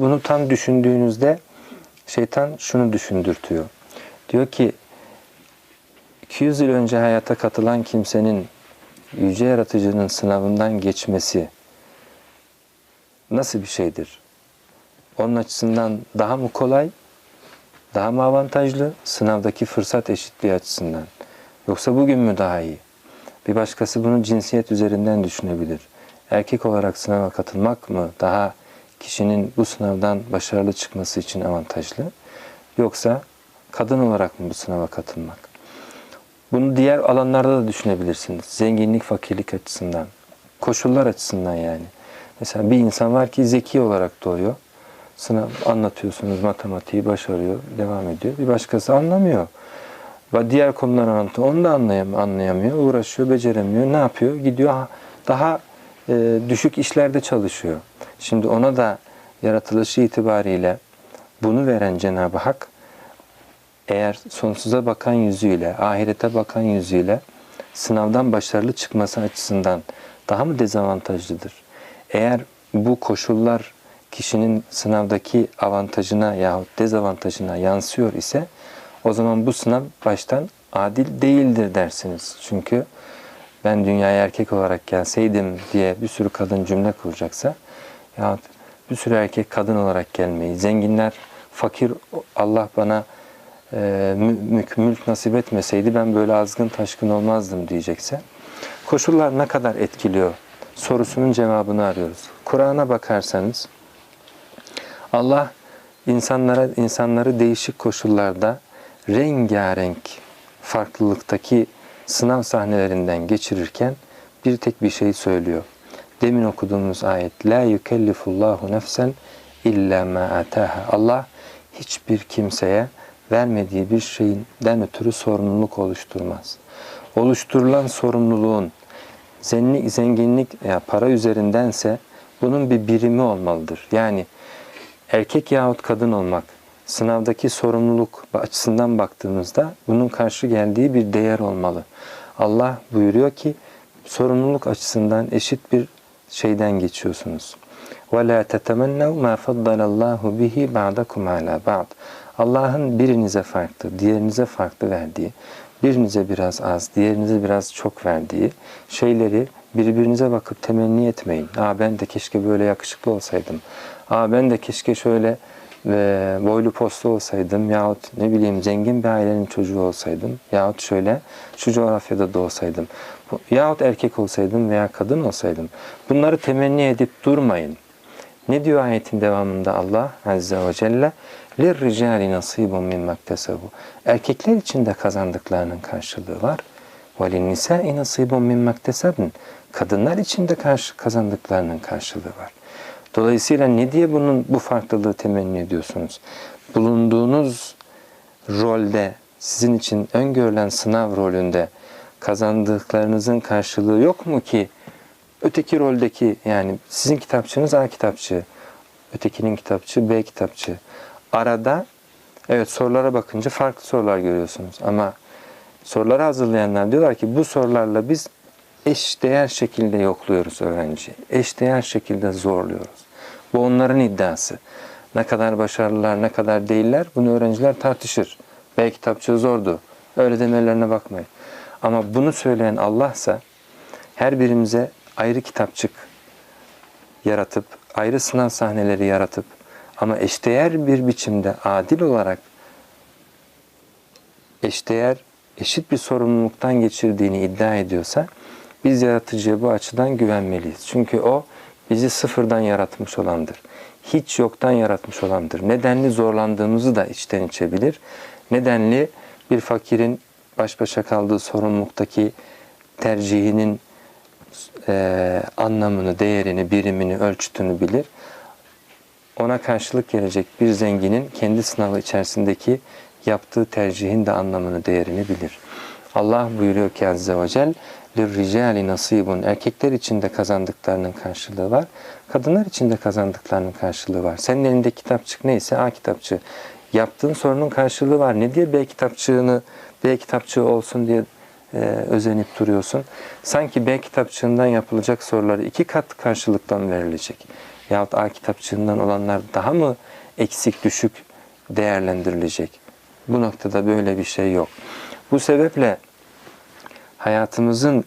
Bunu tam düşündüğünüzde şeytan şunu düşündürtüyor. Diyor ki 200 yıl önce hayata katılan kimsenin yüce yaratıcının sınavından geçmesi nasıl bir şeydir? Onun açısından daha mı kolay, daha mı avantajlı sınavdaki fırsat eşitliği açısından? Yoksa bugün mü daha iyi? Bir başkası bunu cinsiyet üzerinden düşünebilir. Erkek olarak sınava katılmak mı daha kişinin bu sınavdan başarılı çıkması için avantajlı? Yoksa kadın olarak mı bu sınava katılmak? Bunu diğer alanlarda da düşünebilirsiniz. Zenginlik, fakirlik açısından, koşullar açısından yani. Mesela bir insan var ki zeki olarak doğuyor. Sınav anlatıyorsunuz, matematiği başarıyor, devam ediyor. Bir başkası anlamıyor. Ve diğer konuları anlatıyor. Onu da anlayam anlayamıyor, uğraşıyor, beceremiyor. Ne yapıyor? Gidiyor daha e, düşük işlerde çalışıyor. Şimdi ona da yaratılışı itibariyle bunu veren Cenab-ı Hak eğer sonsuza bakan yüzüyle, ahirete bakan yüzüyle sınavdan başarılı çıkması açısından daha mı dezavantajlıdır? Eğer bu koşullar kişinin sınavdaki avantajına yahut dezavantajına yansıyor ise o zaman bu sınav baştan adil değildir dersiniz. Çünkü ben dünyaya erkek olarak gelseydim diye bir sürü kadın cümle kuracaksa yahut bir sürü erkek kadın olarak gelmeyi, zenginler fakir Allah bana e, mülk, mülk nasip etmeseydi ben böyle azgın taşkın olmazdım diyecekse koşullar ne kadar etkiliyor sorusunun cevabını arıyoruz. Kur'an'a bakarsanız Allah insanlara insanları değişik koşullarda rengarenk farklılıktaki sınav sahnelerinden geçirirken bir tek bir şey söylüyor. Demin okuduğumuz ayet La yukellifullahu nefsen illa ma ataha. Allah hiçbir kimseye vermediği bir şeyden ötürü sorumluluk oluşturmaz. Oluşturulan sorumluluğun zenginlik, zenginlik ya para üzerindense bunun bir birimi olmalıdır. Yani erkek yahut kadın olmak sınavdaki sorumluluk açısından baktığımızda bunun karşı geldiği bir değer olmalı. Allah buyuruyor ki sorumluluk açısından eşit bir şeyden geçiyorsunuz. وَلَا تَتَمَنَّوْا مَا فَضَّلَ اللّٰهُ بِهِ بَعْدَكُمْ عَلَى بَعْضٍ Allah'ın birinize farklı, diğerinize farklı verdiği, birinize biraz az, diğerinize biraz çok verdiği şeyleri birbirinize bakıp temenni etmeyin. Aa ben de keşke böyle yakışıklı olsaydım. Aa ben de keşke şöyle ve boylu postlu olsaydım yahut ne bileyim zengin bir ailenin çocuğu olsaydım yahut şöyle şu coğrafyada doğsaydım yahut erkek olsaydım veya kadın olsaydım bunları temenni edip durmayın. Ne diyor ayetin devamında Allah Azze ve Celle? لِلْرِجَالِ نَصِيبٌ مِنْ مَكْتَسَبُ Erkekler için de kazandıklarının karşılığı var. وَلِلْنِسَاءِ نَصِيبٌ مِنْ مَكْتَسَبٍ Kadınlar için de karşı kazandıklarının karşılığı var. Dolayısıyla ne diye bunun bu farklılığı temenni ediyorsunuz? Bulunduğunuz rolde sizin için öngörülen sınav rolünde kazandıklarınızın karşılığı yok mu ki öteki roldeki yani sizin kitapçınız A kitapçı, ötekinin kitapçı B kitapçı. Arada evet sorulara bakınca farklı sorular görüyorsunuz ama soruları hazırlayanlar diyorlar ki bu sorularla biz eş değer şekilde yokluyoruz öğrenciyi. Eş değer şekilde zorluyoruz. Bu onların iddiası. Ne kadar başarılılar, ne kadar değiller bunu öğrenciler tartışır. B kitapçı zordu. Öyle demelerine bakmayın. Ama bunu söyleyen Allah'sa her birimize ayrı kitapçık yaratıp, ayrı sınav sahneleri yaratıp ama eşdeğer bir biçimde adil olarak eşdeğer, eşit bir sorumluluktan geçirdiğini iddia ediyorsa biz yaratıcıya bu açıdan güvenmeliyiz. Çünkü o bizi sıfırdan yaratmış olandır. Hiç yoktan yaratmış olandır. Nedenli zorlandığımızı da içten içebilir. Nedenli bir fakirin baş başa kaldığı sorumluluktaki tercihinin e, anlamını, değerini, birimini, ölçütünü bilir. Ona karşılık gelecek bir zenginin kendi sınavı içerisindeki yaptığı tercihin de anlamını, değerini bilir. Allah buyuruyor ki Azze ve Celle لِلْرِجَالِ nasibun Erkekler için de kazandıklarının karşılığı var. Kadınlar için de kazandıklarının karşılığı var. Senin elinde kitapçık neyse A kitapçı. Yaptığın sorunun karşılığı var. Ne diye B kitapçığını B kitapçığı olsun diye e, özenip duruyorsun. Sanki B kitapçığından yapılacak soruları iki kat karşılıktan verilecek. yahut A kitapçığından olanlar daha mı eksik düşük değerlendirilecek? Bu noktada böyle bir şey yok. Bu sebeple hayatımızın